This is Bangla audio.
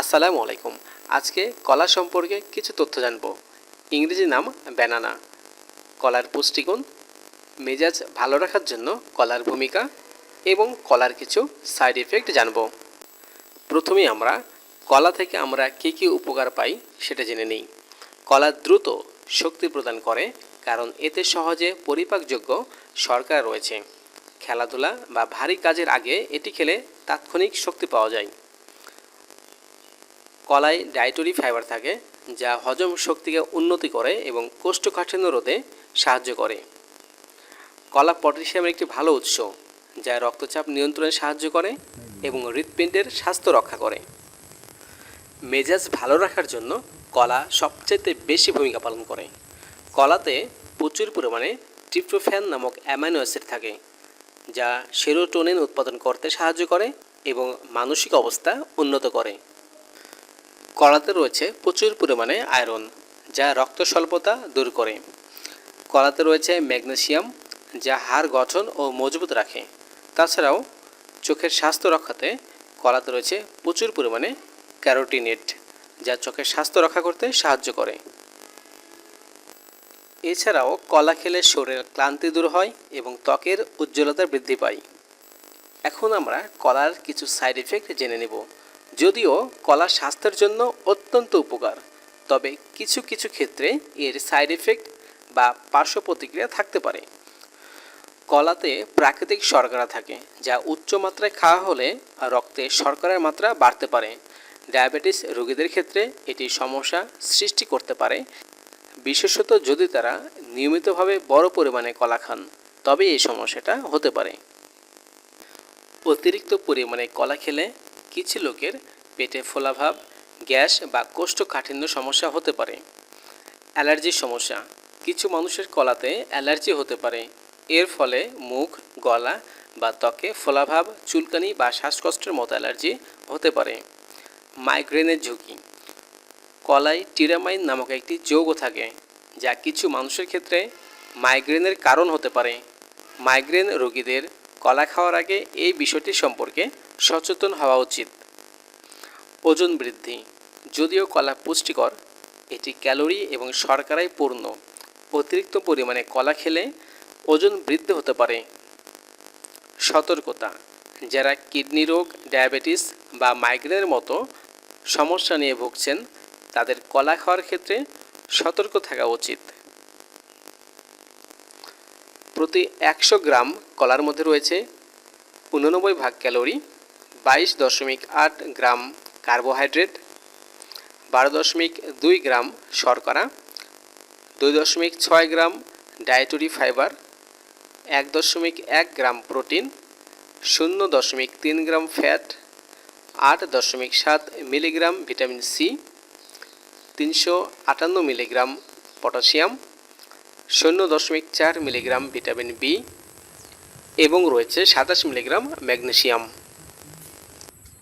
আসসালামু আলাইকুম। আজকে কলা সম্পর্কে কিছু তথ্য জানব। ইংরেজি নাম ব্যানানা। কলার পুষ্টিগুণ, মেজাজ ভালো রাখার জন্য কলার ভূমিকা এবং কলার কিছু সাইড এফেক্ট জানব। প্রথমেই আমরা কলা থেকে আমরা কী কী উপকার পাই সেটা জেনে নিই। কলা দ্রুত শক্তি প্রদান করে কারণ এতে সহজে পরিপাকযোগ্য শর্করা রয়েছে। খেলাধুলা বা ভারী কাজের আগে এটি খেলে তাৎক্ষণিক শক্তি পাওয়া যায়। কলায় ডায়েটরি ফাইবার থাকে, যা হজম শক্তিকে উন্নতি করে এবং কোষ্ঠকাঠিন্য রোধে সাহায্য করে। কলা পটাশিয়ামের একটি ভালো উৎস, যা রক্তচাপ নিয়ন্ত্রণে সাহায্য করে এবং হৃৎপিণ্ডের স্বাস্থ্য রক্ষা করে। মেজাজ ভালো রাখার জন্য কলা সবচেয়ে বেশি ভূমিকা পালন করে। কলাতে প্রচুর পরিমাণে ট্রিপ্টোফ্যান নামক অ্যামাইনো অ্যাসিড থাকে, যা সেরোটোনিন উৎপাদন করতে সাহায্য করে এবং মানসিক অবস্থা উন্নত করে। কলাতে রয়েছে প্রচুর পরিমাণে আয়রন, যা রক্ত স্বল্পতা দূর করে। কলাতে রয়েছে ম্যাগনেসিয়াম, যা হাড় গঠন ও মজবুত রাখে। তাছাড়াও, চোখের স্বাস্থ্য রক্ষাতে কলাতে রয়েছে প্রচুর পরিমাণে ক্যারোটিনেট যা চোখের স্বাস্থ্য রক্ষা করতে সাহায্য করে। এছাড়াও, কলা খেলে শরীরের ক্লান্তি দূর হয় এবং ত্বকের উজ্জ্বলতা বৃদ্ধি পায়। এখন আমরা কলার কিছু সাইড এফেক্ট জেনে নেব। যদিও কলা স্বাস্থ্যের জন্য অত্যন্ত উপকার, তবে কিছু কিছু ক্ষেত্রে এর সাইড এফেক্ট বা পার্শ্ব প্রতিক্রিয়া থাকতে পারে। কলাতে প্রাকৃতিক শর্করা থাকে, যা উচ্চ মাত্রায় খাওয়া হলে রক্তে শর্করার মাত্রা বাড়তে পারে। ডায়াবেটিস রোগীদের ক্ষেত্রে এটি সমস্যা সৃষ্টি করতে পারে। বিশেষত যদি তারা নিয়মিতভাবে বড় পরিমাণে কলা খান তবে এই সমস্যাটা হতে পারে। অতিরিক্ত পরিমাণে কলা খেলে কিছু লোকের পেটে ফোলাভাব, গ্যাস বা কোষ্ঠকাঠিন্য সমস্যা হতে পারে। অ্যালার্জির সমস্যা, কিছু মানুষের কলাতে অ্যালার্জি হতে পারে। এর ফলে মুখ, গলা বা ত্বকে ফোলাভাব, চুলকানি বা শ্বাসকষ্টের মতো অ্যালার্জি হতে পারে। মাইগ্রেনের ঝুঁকি কলায় টিরামাইন নামক একটি যৌগ থাকে, যা কিছু মানুষের ক্ষেত্রে মাইগ্রেনের কারণ হতে পারে। মাইগ্রেন রোগীদের কলা খাওয়ার আগে এই বিষয়টি সম্পর্কে সচেতন হওয়া উচিত। ওজন বৃদ্ধি, যদিও কলা পুষ্টিকর, এটি ক্যালোরি এবং শর্করায় পূর্ণ। অতিরিক্ত পরিমাণে কলা খেলে ওজন বৃদ্ধি হতে পারে। সতর্কতা, যারা কিডনি রোগ, ডায়াবেটিস বা মাইগ্রেনের মতো সমস্যা নিয়ে ভুগছেন, তাদের কলা খাওয়ার ক্ষেত্রে সতর্ক থাকা উচিত। প্রতি একশো গ্রাম কলার মধ্যে রয়েছে উননব্বই ভাগ ক্যালোরি, বাইশ দশমিক আট গ্রাম কার্বোহাইড্রেট, বারো দশমিক দুই গ্রাম শর্করা, দুই দশমিক ছয় গ্রাম ডায়েটরি ফাইবার, এক দশমিক এক গ্রাম প্রোটিন, শূন্য দশমিক তিন গ্রাম ফ্যাট, আট দশমিক সাত মিলিগ্রাম ভিটামিন সি, তিনশো আটান্ন মিলিগ্রাম পটাশিয়াম শূন্য দশমিক চার মিলিগ্রাম ভিটামিন বি এবং রয়েছে সাতাশ মিলিগ্রাম ম্যাগনেসিয়াম।